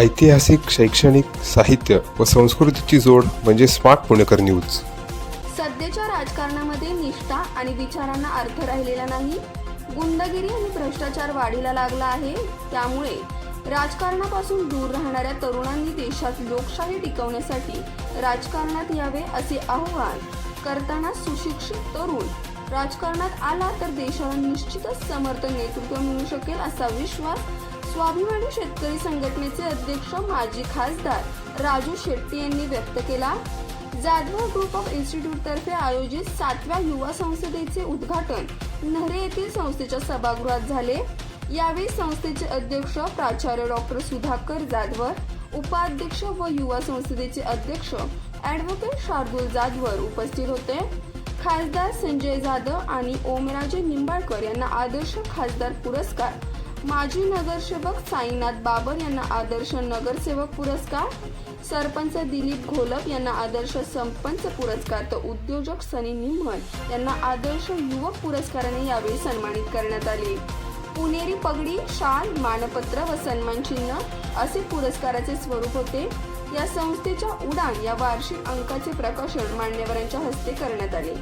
ऐतिहासिक शैक्षणिक साहित्य व संस्कृतीची जोड म्हणजे स्मार्ट पुणेकर न्यूज. सध्याच्या राजकारणामध्ये निष्ठा आणि विचारांना अर्थ राहिलेला नाही. गुंडगिरी आणि भ्रष्टाचार वाढीला लागला आहे. त्यामुळे राजकारणापासून दूर राहणाऱ्या तरुणांनी देशात लोकशाही टिकवण्यासाठी राजकारणात यावे असे आवाहन करताना सुशिक्षित तरुण राजकारणात आला तर देशाला निश्चितच समर्थ नेतृत्व मिळू शकेल असा विश्वास स्वाभिमानी शेतकरी संघटनेचे अध्यक्ष माजी खासदार राजू शेट्टी यांनी व्यक्त केला. जाधव ग्रुप ऑफ इन्स्टिट्यूट तर्फे आयोजित सातव्या युवा संसदेचे उद्घाटन नहरे येथील संस्थेच्या सभागृहात झाले. यावेळी संस्थेचे अध्यक्ष प्राचार्य डॉक्टर सुधाकर जाधवर उपाध्यक्ष व युवा संसदेचे अध्यक्ष ॲडव्होकेट शार्दूल जाधवर उपस्थित होते. खासदार संजय जाधव आणि ओमराजे निंबाळकर यांना आदर्श खासदार पुरस्कार माजी नगरसेवक साईनाथ बाबर यांना आदर्श नगरसेवक पुरस्कार. सरपंच दिलीप घोलप यांना आदर्श सरपंच पुरस्कार. तर उद्योजक सनी निम्मन यांना आदर्श युवक पुरस्काराने यावेळी सन्मानित करण्यात आले. पुणेरी पगडी शाल मानपत्र व सन्मान चिन्ह असे पुरस्काराचे स्वरूप होते. या संस्थेच्या उडान या वार्षिक अंकाचे प्रकाशन मान्यवरांच्या हस्ते करण्यात आले.